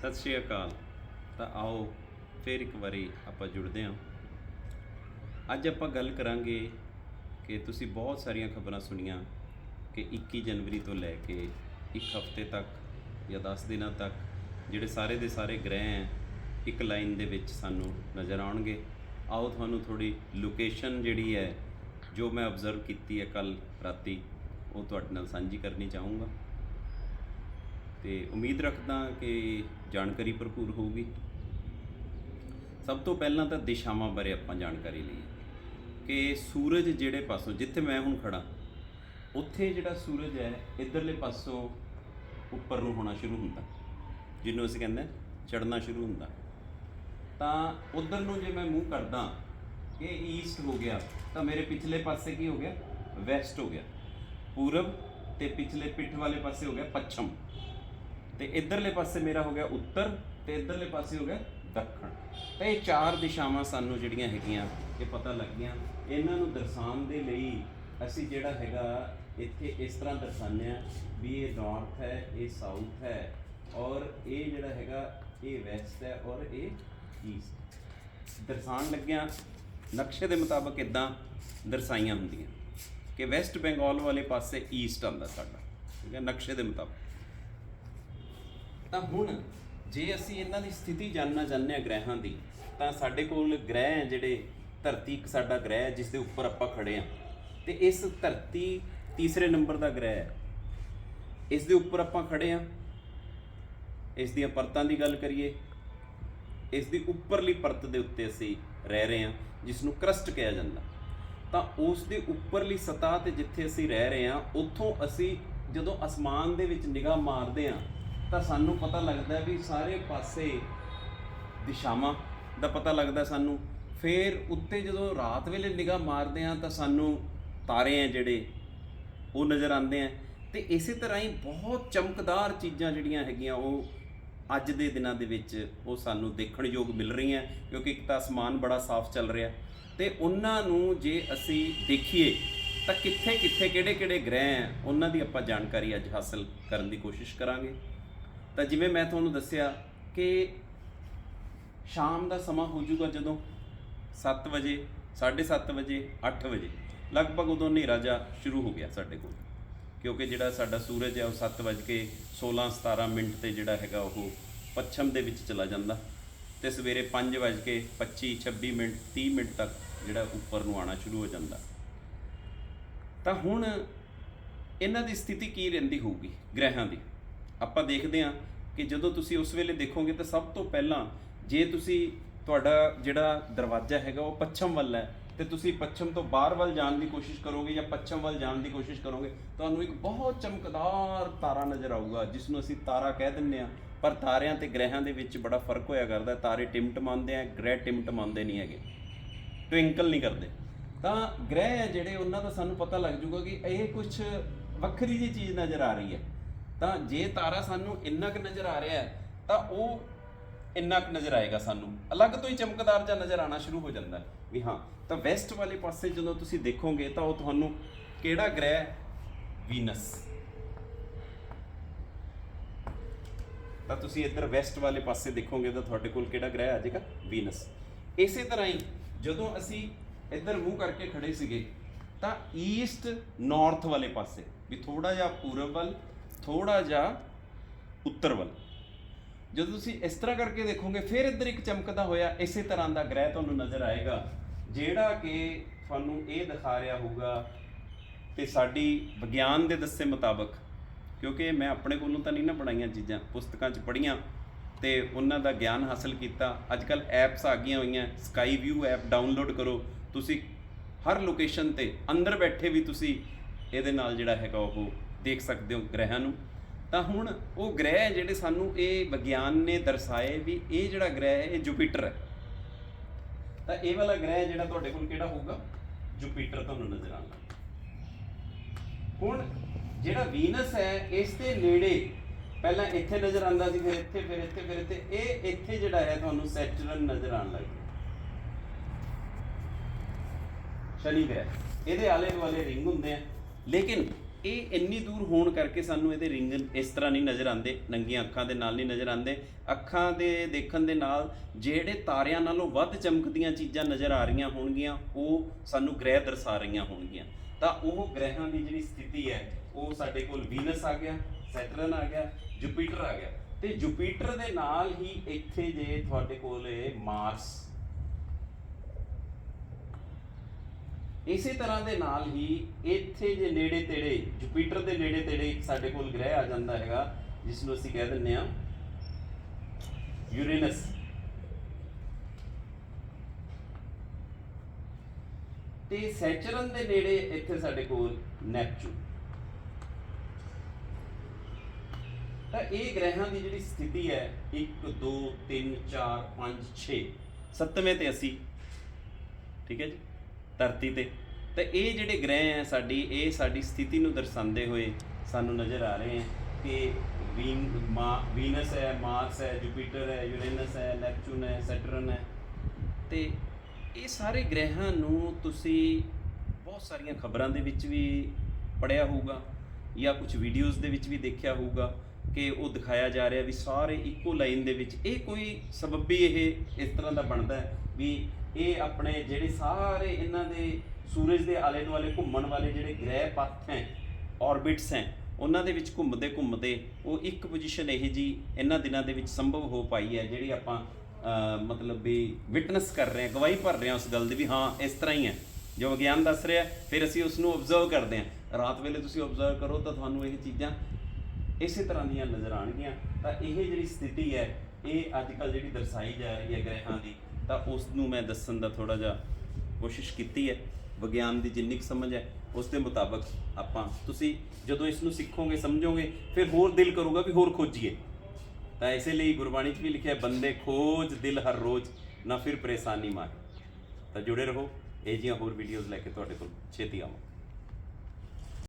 ਸਤਿ ਸ਼੍ਰੀ ਅਕਾਲ। ਤਾਂ ਆਓ ਫਿਰ ਇੱਕ ਵਾਰੀ ਆਪਾਂ ਜੁੜਦੇ ਹਾਂ। ਅੱਜ ਆਪਾਂ ਗੱਲ ਕਰਾਂਗੇ ਕਿ ਤੁਸੀਂ ਬਹੁਤ ਸਾਰੀਆਂ ਖਬਰਾਂ ਸੁਣੀਆਂ ਕਿ 21 ਜਨਵਰੀ ਤੋਂ ਲੈ ਕੇ ਇੱਕ ਹਫ਼ਤੇ ਤੱਕ ਜਾਂ 10 ਦਿਨਾਂ ਤੱਕ ਜਿਹੜੇ ਸਾਰੇ ਦੇ ਸਾਰੇ ਗ੍ਰਹਿ ਹੈ, ਇੱਕ ਲਾਈਨ ਦੇ ਵਿੱਚ ਸਾਨੂੰ ਨਜ਼ਰ ਆਉਣਗੇ। ਆਓ ਤੁਹਾਨੂੰ ਥੋੜੀ ਲੋਕੇਸ਼ਨ ਜਿਹੜੀ ਹੈ, ਜੋ ਮੈਂ ਆਬਜ਼ਰਵ ਕੀਤੀ ਹੈ ਕੱਲ ਰਾਤੀ, ਉਹ ਤੁਹਾਡੇ ਨਾਲ ਸਾਂਝੀ ਕਰਨੀ ਚਾਹੂੰਗਾ। ਤੇ ਉਮੀਦ ਰੱਖਦਾ ਕਿ ਜਾਣਕਾਰੀ ਭਰਪੂਰ ਹੋਊਗੀ। ਸਭ ਤੋਂ ਪਹਿਲਾਂ ਤਾਂ ਦਿਸ਼ਾਵਾਂ ਬਾਰੇ ਆਪਾਂ ਜਾਣਕਾਰੀ ਲਈਏ ਕਿ ਸੂਰਜ ਜਿਹੜੇ ਪਾਸੋਂ, ਜਿੱਥੇ ਮੈਂ ਹੁਣ ਖੜਾ ਉੱਥੇ ਜਿਹੜਾ ਸੂਰਜ ਹੈ, ਇਧਰਲੇ ਪਾਸੋਂ ਉੱਪਰ ਨੂੰ ਹੋਣਾ ਸ਼ੁਰੂ ਹੁੰਦਾ, ਜਿਹਨੂੰ ਅਸੀਂ ਕਹਿੰਦੇ ਚੜਨਾ ਸ਼ੁਰੂ ਹੁੰਦਾ। ਤਾਂ ਉਧਰ ਨੂੰ ਜੇ ਮੈਂ ਮੂੰਹ ਕਰਦਾ ਕਿ ਈਸਟ ਹੋ ਗਿਆ, ਤਾਂ ਮੇਰੇ ਪਿਛਲੇ ਪਾਸੇ ਕੀ ਹੋ ਗਿਆ? ਵੈਸਟ ਹੋ ਗਿਆ। ਪੂਰਬ ਤੇ ਪਿਛਲੇ ਪਿੱਠ ਵਾਲੇ ਪਾਸੇ ਹੋ ਗਿਆ, ਪੱਛਮ। ਤੇ ਇਧਰਲੇ ਪਾਸੇ ਮੇਰਾ ਹੋ ਗਿਆ ਉੱਤਰ ਤੇ ਇਧਰਲੇ ਪਾਸੇ ਹੋ ਗਿਆ ਦੱਖਣ। ਤਾਂ ਇਹ ਚਾਰ ਦਿਸ਼ਾਵਾਂ ਸਾਨੂੰ ਜਿਹੜੀਆਂ ਹੈਗੀਆਂ, ਇਹ ਪਤਾ ਲੱਗ ਗਈਆਂ ਇਹਨਾਂ ਨੂੰ ਦਰਸਾਉਣ ਦੇ ਲਈ ਅਸੀਂ ਜਿਹੜਾ ਹੈਗਾ, ਇੱਥੇ ਇਸ ਤਰ੍ਹਾਂ ਦਰਸਾਉਂਦੇ ਆ ਵੀ ਇਹ ਨਾਰਥ ਹੈ, ਇਹ ਸਾਊਥ ਹੈ ਔਰ ਇਹ ਜਿਹੜਾ ਹੈਗਾ, ਇਹ ਵੈਸਟ ਹੈ ਔਰ ਇਹ ਈਸਟ ਦਰਸਾਉਣ ਲੱਗਿਆਂ, ਨਕਸ਼ੇ ਦੇ ਮੁਤਾਬਕ ਇਦਾਂ ਦਰਸਾਈਆਂ ਹੁੰਦੀਆਂ ਕਿ ਵੈਸਟ ਬੰਗਾਲ ਵਾਲੇ ਪਾਸੇ ਈਸਟ ਆਉਂਦਾ ਸਾਡਾ, ਠੀਕ ਹੈ, ਨਕਸ਼ੇ ਦੇ ਮੁਤਾਬਕ। ਤਾਂ ਹੁਣ ਜੇ ਅਸੀਂ ਇਹਨਾਂ ਦੀ ਸਥਿਤੀ ਜਾਣਨਾ ਚਾਹੁੰਦੇ ਹਾਂ ਗ੍ਰਹਿਾਂ ਦੀ, ਤਾਂ ਸਾਡੇ ਕੋਲ ਗ੍ਰਹਿ ਹੈ ਜਿਹੜੇ ਧਰਤੀ ਇੱਕ ਸਾਡਾ ਗ੍ਰਹਿ ਹੈ ਜਿਸ ਦੇ ਉੱਪਰ ਆਪਾਂ ਖੜੇ ਹਾਂ। ਤੇ ਇਸ ਧਰਤੀ ਤੀਸਰੇ ਨੰਬਰ ਦਾ ਗ੍ਰਹਿ ਹੈ। ਇਸ ਦੇ ਉੱਪਰ ਆਪਾਂ ਖੜੇ ਹਾਂ। ਇਸ ਦੀਆਂ ਪਰਤਾਂ ਦੀ ਗੱਲ ਕਰੀਏ, ਇਸ ਦੀ ਉੱਪਰਲੀ ਪਰਤ ਦੇ ਉੱਤੇ ਅਸੀਂ ਰਹਿ ਰਹੇ ਹਾਂ ਜਿਸ ਨੂੰ ਕਰਸਟ ਕਿਹਾ ਜਾਂਦਾ। ਤਾਂ ਉਸ ਦੇ ਉੱਪਰਲੀ ਸਤਹ ਤੇ ਜਿੱਥੇ ਅਸੀਂ ਰਹਿ ਰਹੇ ਹਾਂ, ਉੱਥੋਂ ਅਸੀਂ ਜਦੋਂ ਅਸਮਾਨ ਦੇ ਵਿੱਚ ਨਿਗਾਹ ਮਾਰਦੇ ਹਾਂ ਤਾਂ ਸਾਨੂੰ ਪਤਾ ਲੱਗਦਾ ਵੀ ਸਾਰੇ ਪਾਸੇ ਦਿਸ਼ਾਵਾਂ ਦਾ ਪਤਾ ਲੱਗਦਾ ਸਾਨੂੰ। ਫਿਰ ਉੱਤੇ ਜਦੋਂ ਰਾਤ ਵੇਲੇ ਨਿਗਾਹ ਮਾਰਦੇ ਹਾਂ ਤਾਂ ਸਾਨੂੰ ਤਾਰੇ ਆ ਜਿਹੜੇ, ਉਹ ਨਜ਼ਰ ਆਉਂਦੇ ਆ ਤੇ ਇਸੇ ਤਰ੍ਹਾਂ ਹੀ ਬਹੁਤ ਚਮਕਦਾਰ ਚੀਜ਼ਾਂ ਜਿਹੜੀਆਂ ਹੈਗੀਆਂ, ਉਹ ਅੱਜ ਦੇ ਦਿਨਾਂ ਦੇ ਵਿੱਚ ਉਹ ਸਾਨੂੰ ਦੇਖਣ ਯੋਗ ਮਿਲ ਰਹੀਆਂ ਕਿਉਂਕਿ ਇੱਕ ਤਾਂ ਅਸਮਾਨ ਬੜਾ ਸਾਫ਼ ਚੱਲ ਰਿਹਾ ਤੇ ਉਹਨਾਂ ਨੂੰ ਜੇ ਅਸੀਂ ਦੇਖੀਏ ਤਾਂ ਕਿੱਥੇ ਕਿੱਥੇ ਕਿਹੜੇ ਕਿਹੜੇ ਗ੍ਰਹਿ ਆ ਉਹਨਾਂ ਦੀ ਆਪਾਂ ਜਾਣਕਾਰੀ ਅੱਜ ਹਾਸਲ ਕਰਨ ਦੀ ਕੋਸ਼ਿਸ਼ ਕਰਾਂਗੇ। ਤਾਂ ਜਿਵੇਂ ਮੈਂ ਤੁਹਾਨੂੰ ਦੱਸਿਆ ਕਿ ਸ਼ਾਮ ਦਾ ਸਮਾਂ ਹੋ ਜਾਊਗਾ ਜਦੋਂ 7 ਵਜੇ 7:30 ਵਜੇ 8 ਵਜੇ। ਲਗਭਗ ਉਦੋਂ ਹਨੇਰਾ ਜਾ ਸ਼ੁਰੂ ਹੋ ਗਿਆ ਸਾਡੇ ਕੋਲ। ਕਿਉਂਕਿ ਜਿਹੜਾ ਸਾਡਾ ਸੂਰਜ ਹੈ ਉਹ 7 ਵਜੇ ਕੇ 16 17 ਮਿੰਟ ਤੇ ਜਿਹੜਾ ਹੈਗਾ ਉਹ ਪੱਛਮ ਦੇ ਵਿੱਚ ਚਲਾ ਜਾਂਦਾ। ਤੇ ਸਵੇਰੇ 5 ਵਜੇ ਕੇ 25 26 ਮਿੰਟ 30 ਮਿੰਟ ਤੱਕ ਜਿਹੜਾ ਉੱਪਰ ਨੂੰ ਆਣਾ ਸ਼ੁਰੂ ਹੋ ਜਾਂਦਾ। ਤਾਂ ਹੁਣ ਇਹਨਾਂ ਦੀ ਸਥਿਤੀ ਕੀ ਰਹਿੰਦੀ ਹੋਊਗੀ ਗ੍ਰਹਿਾਂ ਦੀ? ਆਪਾਂ ਦੇਖਦੇ ਹਾਂ ਕਿ ਜਦੋਂ ਤੁਸੀਂ ਉਸ ਵੇਲੇ ਦੇਖੋਗੇ ਤਾਂ ਸਭ ਤੋਂ ਪਹਿਲਾਂ ਜੇ ਤੁਸੀਂ ਤੁਹਾਡਾ ਜਿਹੜਾ ਦਰਵਾਜ਼ਾ ਹੈਗਾ ਉਹ ਪੱਛਮ ਵੱਲ ਹੈ, ਤੇ ਤੁਸੀਂ ਪੱਛਮ ਤੋਂ ਬਾਹਰ ਵੱਲ ਜਾਣ ਦੀ ਕੋਸ਼ਿਸ਼ ਕਰੋਗੇ ਜਾਂ ਪੱਛਮ ਵੱਲ ਜਾਣ ਦੀ ਕੋਸ਼ਿਸ਼ ਕਰੋਗੇ, ਤੁਹਾਨੂੰ ਇੱਕ ਬਹੁਤ ਚਮਕਦਾਰ ਤਾਰਾ ਨਜ਼ਰ ਆਊਗਾ ਜਿਸ ਨੂੰ ਅਸੀਂ ਤਾਰਾ ਕਹਿ ਦਿੰਦੇ ਆ ਪਰ ਤਾਰਿਆਂ ਤੇ ਗ੍ਰਹਿਾਂ ਦੇ ਵਿੱਚ ਬੜਾ ਫ਼ਰਕ ਹੋਇਆ ਕਰਦਾ, ਤਾਰੇ ਟਿਮਟਮਾਉਂਦੇ ਆ, ਗ੍ਰਹਿ ਟਿਮਟਮਾਉਂਦੇ ਨਹੀਂ ਹੈਗੇ। ਟਵਿੰਕਲ ਨਹੀਂ ਕਰਦੇ। ਤਾਂ ਗ੍ਰਹਿ ਹੈ ਜਿਹੜੇ, ਉਹਨਾਂ ਦਾ ਸਾਨੂੰ ਪਤਾ ਲੱਗ ਜੂਗਾ ਕਿ ਇਹ ਕੁਝ ਵੱਖਰੀ ਜਿਹੀ ਚੀਜ਼ ਨਜ਼ਰ ਆ ਰਹੀ ਹੈ। ਤਾਂ ਜੇ ਤਾਰਾ ਸਾਨੂੰ ਇੰਨਾ ਕੁ ਨਜ਼ਰ ਆ ਰਿਹਾ ਹੈ, ਤਾਂ ਉਹ ਇੰਨਾ ਕੁ ਨਜ਼ਰ ਆਏਗਾ ਸਾਨੂੰ। ਅਲੱਗ ਤੋਂ ਹੀ ਚਮਕਦਾਰ ਜਿਹਾ ਨਜ਼ਰ ਆਣਾ ਸ਼ੁਰੂ ਹੋ ਜਾਂਦਾ ਵੀ ਹਾਂ, ਤਾਂ ਵੈਸਟ ਵਾਲੇ ਪਾਸੇ ਜਦੋਂ ਤੁਸੀਂ ਦੇਖੋਗੇ ਤਾਂ ਉਹ ਤੁਹਾਨੂੰ ਕਿਹੜਾ ਗ੍ਰਹਿ ਵੀਨਸ। ਤਾਂ ਤੁਸੀਂ ਇੱਧਰ ਵੈਸਟ ਵਾਲੇ ਪਾਸੇ ਦੇਖੋਗੇ ਤਾਂ ਤੁਹਾਡੇ ਕੋਲ ਕਿਹੜਾ ਗ੍ਰਹਿ ਆ ਜਾਏਗਾ ਵੀਨਸ। ਇਸੇ ਤਰ੍ਹਾਂ ਹੀ ਜਦੋਂ ਅਸੀਂ ਇੱਧਰ ਮੂੰਹ ਕਰਕੇ ਖੜੇ ਸੀਗੇ, ਤਾਂ ਈਸਟ ਨਾਰਥ ਵਾਲੇ ਪਾਸੇ, ਵੀ ਥੋੜਾ ਜਿਹਾ ਪੂਰਬ ਵੱਲ ਥੋੜਾ ਜਿਹਾ ਉੱਤਰ ਵੱਲ। ਜਦੋਂ ਤੁਸੀਂ ਇਸ ਤਰ੍ਹਾਂ ਕਰਕੇ ਦੇਖੋਗੇ, ਫਿਰ ਇੱਧਰ ਇੱਕ ਚਮਕਦਾ ਹੋਇਆ ਇਸੇ ਤਰ੍ਹਾਂ ਦਾ ਗ੍ਰਹਿ ਤੁਹਾਨੂੰ ਨਜ਼ਰ ਆਏਗਾ, ਜਿਹੜਾ ਕਿ ਤੁਹਾਨੂੰ ਇਹ ਦਿਖਾ ਰਿਹਾ ਹੋਊਗਾ ਤੇ ਸਾਡੀ ਵਿਗਿਆਨ ਦੇ ਦੱਸੇ ਮੁਤਾਬਕ, ਕਿਉਂਕਿ ਮੈਂ ਆਪਣੇ ਕੋਲੋਂ ਤਾਂ ਨਹੀਂ ਨਾ ਬਣਾਈਆਂ ਚੀਜ਼ਾਂ, ਪੁਸਤਕਾਂ 'ਚ ਪੜ੍ਹੀਆਂ ਤੇ ਉਹਨਾਂ ਦਾ ਗਿਆਨ ਹਾਸਲ ਕੀਤਾ। ਅੱਜ ਕੱਲ ਐਪਸ ਆ ਗਈਆਂ ਹੋਈਆਂ, ਸਕਾਈ ਵਿਊ ਐਪ ਡਾਊਨਲੋਡ ਕਰੋ। ਤੁਸੀਂ ਹਰ ਲੋਕੇਸ਼ਨ ਤੇ ਅੰਦਰ ਬੈਠੇ ਵੀ ਤੁਸੀਂ ਇਹਦੇ ਨਾਲ ਜਿਹੜਾ ਹੈਗਾ ਉਹ ਦੇਖ ਸਕਦੇ ਹੋ ਗ੍ਰਹਿਆਂ ਨੂੰ। ਤਾਂ ਹੁਣ ਉਹ ਗ੍ਰਹਿ ਜਿਹੜੇ ਸਾਨੂੰ ਇਹ ਵਿਗਿਆਨ ਨੇ ਦਰਸਾਏ ਵੀ ਇਹ ਜਿਹੜਾ ਗ੍ਰਹਿ ਹੈ, ਇਹ ਜੁਪੀਟਰ ਹੈ। ਤਾਂ ਇਹ ਵਾਲਾ ਗ੍ਰਹਿ ਜਿਹੜਾ ਤੁਹਾਡੇ ਕੋਲ ਕਿਹੜਾ ਹੋਊਗਾ? ਜੁਪੀਟਰ ਤੁਹਾਨੂੰ ਨਜ਼ਰ ਆਉਂਦਾ ਹੁਣ ਜਿਹੜਾ ਵੀਨਸ ਹੈ, ਇਸ ਦੇ ਨੇੜੇ ਪਹਿਲਾਂ ਇੱਥੇ ਨਜ਼ਰ ਆਉਂਦਾ ਸੀ, ਫਿਰ ਇੱਥੇ ਫਿਰ ਇੱਥੇ ਫਿਰ ਇੱਥੇ। ਇਹ ਇੱਥੇ ਜਿਹੜਾ ਹੈ, ਤੁਹਾਨੂੰ ਸੈਟਰਨ ਨਜ਼ਰ ਆਉਣ ਲੱਗ ਗਿਆ। ਸ਼ਨੀ ਗ੍ਰਹਿ ਇਹਦੇ ਆਲੇ ਦੁਆਲੇ ਰਿੰਗ ਹੁੰਦੇ ਆ। ਲੇਕਿਨ ਇਹ ਇੰਨੀ ਦੂਰ ਹੋਣ ਕਰਕੇ ਸਾਨੂੰ ਇਹਦੇ ਰਿੰਗ ਇਸ ਤਰ੍ਹਾਂ ਨਹੀਂ ਨਜ਼ਰ ਆਉਂਦੇ, ਨੰਗੀਆਂ ਅੱਖਾਂ ਦੇ ਨਾਲ ਨਹੀਂ ਨਜ਼ਰ ਆਉਂਦੇ। ਅੱਖਾਂ ਦੇ ਦੇਖਣ ਦੇ ਨਾਲ ਜਿਹੜੇ ਤਾਰਿਆਂ ਨਾਲੋਂ ਵੱਧ ਚਮਕਦੀਆਂ ਚੀਜ਼ਾਂ ਨਜ਼ਰ ਆ ਰਹੀਆਂ ਹੋਣਗੀਆਂ, ਉਹ ਸਾਨੂੰ ਗ੍ਰਹਿ ਦਰਸਾ ਰਹੀਆਂ ਹੋਣਗੀਆਂ। ਤਾਂ ਉਹ ਗ੍ਰਹਿਾਂ ਦੀ ਜਿਹੜੀ ਸਥਿਤੀ ਹੈ, ਉਹ ਸਾਡੇ ਕੋਲ ਵੀਨਸ ਆ ਗਿਆ, ਸੈਟਰਨ ਆ ਗਿਆ, ਜੁਪੀਟਰ ਆ ਗਿਆ। ਤੇ ਜੁਪੀਟਰ ਦੇ ਨਾਲ ਹੀ ਇੱਥੇ ਜੇ ਤੁਹਾਡੇ ਕੋਲ ਮਾਰਸ ਇਸੇ ਤਰ੍ਹਾਂ ਦੇ ਨਾਲ ਹੀ ਇੱਥੇ ਜੇ ਨੇੜੇ ਤੇੜੇ, ਜੁਪੀਟਰ ਦੇ ਨੇੜੇ ਤੇੜੇ ਸਾਡੇ ਕੋਲ ਗ੍ਰਹਿ ਆ ਜਾਂਦਾ ਹੈਗਾ ਜਿਸ ਨੂੰ ਅਸੀਂ ਕਹਿ ਦਿੰਦੇ ਆ ਯੂਰੇਨਸ। ਤੇ ਸੈਚਰਨ ਦੇ ਨੇੜੇ ਇੱਥੇ ਸਾਡੇ ਕੋਲ ਨੈਪਚੂਨ। ਤਾਂ ਇਹ ਗ੍ਰਹਿਾਂ ਦੀ ਜਿਹੜੀ ਸਥਿਤੀ ਹੈ 1 2 3 4 5 6 ਸੱਤਵੇਂ ਤੇ ਅਸੀਂ। ਠੀਕ ਹੈ ਜੀ? ਧਰਤੀ ਤੇ। ਤਾਂ ਇਹ ਜਿਹੜੇ ਗ੍ਰਹਿ ਹੈ ਸਾਡੀ, ਇਹ ਸਾਡੀ ਸਥਿਤੀ ਨੂੰ ਦਰਸਾਉਂਦੇ ਹੋਏ ਸਾਨੂੰ ਨਜ਼ਰ ਆ ਰਹੇ ਹੈ ਕਿ ਵੀਨ, ਮਾ, ਵੀਨਸ ਹੈ, ਮਾਰਸ ਹੈ, ਜੁਪੀਟਰ ਹੈ, ਯੂਰੇਨਸ ਹੈ, ਨੈਪਚੂਨ ਹੈ, ਸੈਟਰਨ ਹੈ। ਤੇ ਇਹ ਸਾਰੇ ਗ੍ਰਹਿਾਂ ਨੂੰ ਤੁਸੀਂ ਬਹੁਤ ਸਾਰੀਆਂ ਖਬਰਾਂ ਦੇ ਵਿੱਚ ਵੀ ਪੜਿਆ ਹੋਊਗਾ ਜਾਂ ਕੁਝ ਵੀਡੀਓਜ਼ ਦੇ ਵਿੱਚ ਵੀ ਦੇਖਿਆ ਹੋਊਗਾ ਕਿ ਉਹ ਦਿਖਾਇਆ ਜਾ ਰਿਹਾ ਵੀ ਸਾਰੇ ਇੱਕੋ ਲਾਈਨ ਦੇ ਵਿੱਚ ਇਹ ਕੋਈ ਸਬੱਬੀ ਇਹ ਇਸ ਤਰ੍ਹਾਂ ਦਾ ਬਣਦਾ ਹੈ ਵੀ ਇਹ ਆਪਣੇ ਜਿਹੜੇ ਸਾਰੇ ਇਹਨਾਂ ਦੇ ਸੂਰਜ ਦੇ ਆਲੇ ਦੁਆਲੇ ਘੁੰਮਣ ਵਾਲੇ ਜਿਹੜੇ ਗ੍ਰਹਿ ਪਥ ਹੈ ਔਰਬਿਟਸ ਹੈ, ਉਹਨਾਂ ਦੇ ਵਿੱਚ ਘੁੰਮਦੇ ਘੁੰਮਦੇ ਉਹ ਇੱਕ ਪੋਜੀਸ਼ਨ ਇਹ ਜੀ ਇਹਨਾਂ ਦਿਨਾਂ ਦੇ ਵਿੱਚ ਸੰਭਵ ਹੋ ਪਾਈ ਹੈ, ਜਿਹੜੀ ਆਪਾਂ ਮਤਲਬ ਵੀ ਵਿਟਨੈਸ ਕਰ ਰਹੇ ਹਾਂ, ਗਵਾਹੀ ਭਰ ਰਹੇ ਹਾਂ ਉਸ ਗੱਲ ਦੀ ਵੀ ਹਾਂ, ਇਸ ਤਰ੍ਹਾਂ ਹੀ ਹੈ। ਜੋ ਵਿਗਿਆਨ ਦੱਸ ਰਿਹਾ, ਫਿਰ ਅਸੀਂ ਉਸ ਨੂੰ ਆਬਜ਼ਰਵ ਕਰਦੇ ਹਾਂ। ਰਾਤ ਵੇਲੇ ਤੁਸੀਂ ਆਬਜ਼ਰਵ ਕਰੋ ਤਾਂ ਤੁਹਾਨੂੰ ਇਹ ਚੀਜ਼ਾਂ ਇਸੇ ਤਰ੍ਹਾਂ ਦੀਆਂ ਨਜ਼ਰ ਆਣਗੀਆਂ ਤਾਂ ਇਹ ਜਿਹੜੀ ਸਥਿਤੀ ਹੈ, ਇਹ ਅੱਜ ਕੱਲ ਜਿਹੜੀ ਦਰਸਾਈ ਜਾ ਰਹੀ ਹੈ ਗ੍ਰਹਿਾਂ ਦੀ ਤਾਂ ਉਸ ਨੂੰ ਮੈਂ ਦੱਸਣ ਦਾ ਥੋੜਾ ਜਿਹਾ ਕੋਸ਼ਿਸ਼ ਕੀਤੀ ਹੈ। ਵਿਗਿਆਨ ਦੀ ਜਿੰਨੀ ਕੁ ਸਮਝ ਹੈ, ਉਸ ਦੇ ਮੁਤਾਬਕ ਆਪਾਂ ਤੁਸੀਂ ਜਦੋਂ ਇਸ ਨੂੰ ਸਿੱਖੋਗੇ, ਸਮਝੋਗੇ, ਫਿਰ ਹੋਰ ਦਿਲ ਕਰੂਗਾ ਵੀ ਹੋਰ ਖੋਜੀਏ। ਤਾਂ ਇਸੇ ਲਈ ਗੁਰਬਾਣੀ 'ਚ ਵੀ ਲਿਖਿਆ ਬੰਦੇ ਖੋਜ ਦਿਲ ਹਰ ਰੋਜ਼, ਨਾ ਫਿਰ ਪਰੇਸ਼ਾਨੀ ਮਾਰ। ਤਾਂ ਜੁੜੇ ਰਹੋ। ਇਹ ਜੀਆਂ ਹੋਰ ਵੀਡੀਓਜ਼ ਲੈ ਕੇ ਤੁਹਾਡੇ ਕੋਲ ਛੇਤੀ ਆਵਾਂ।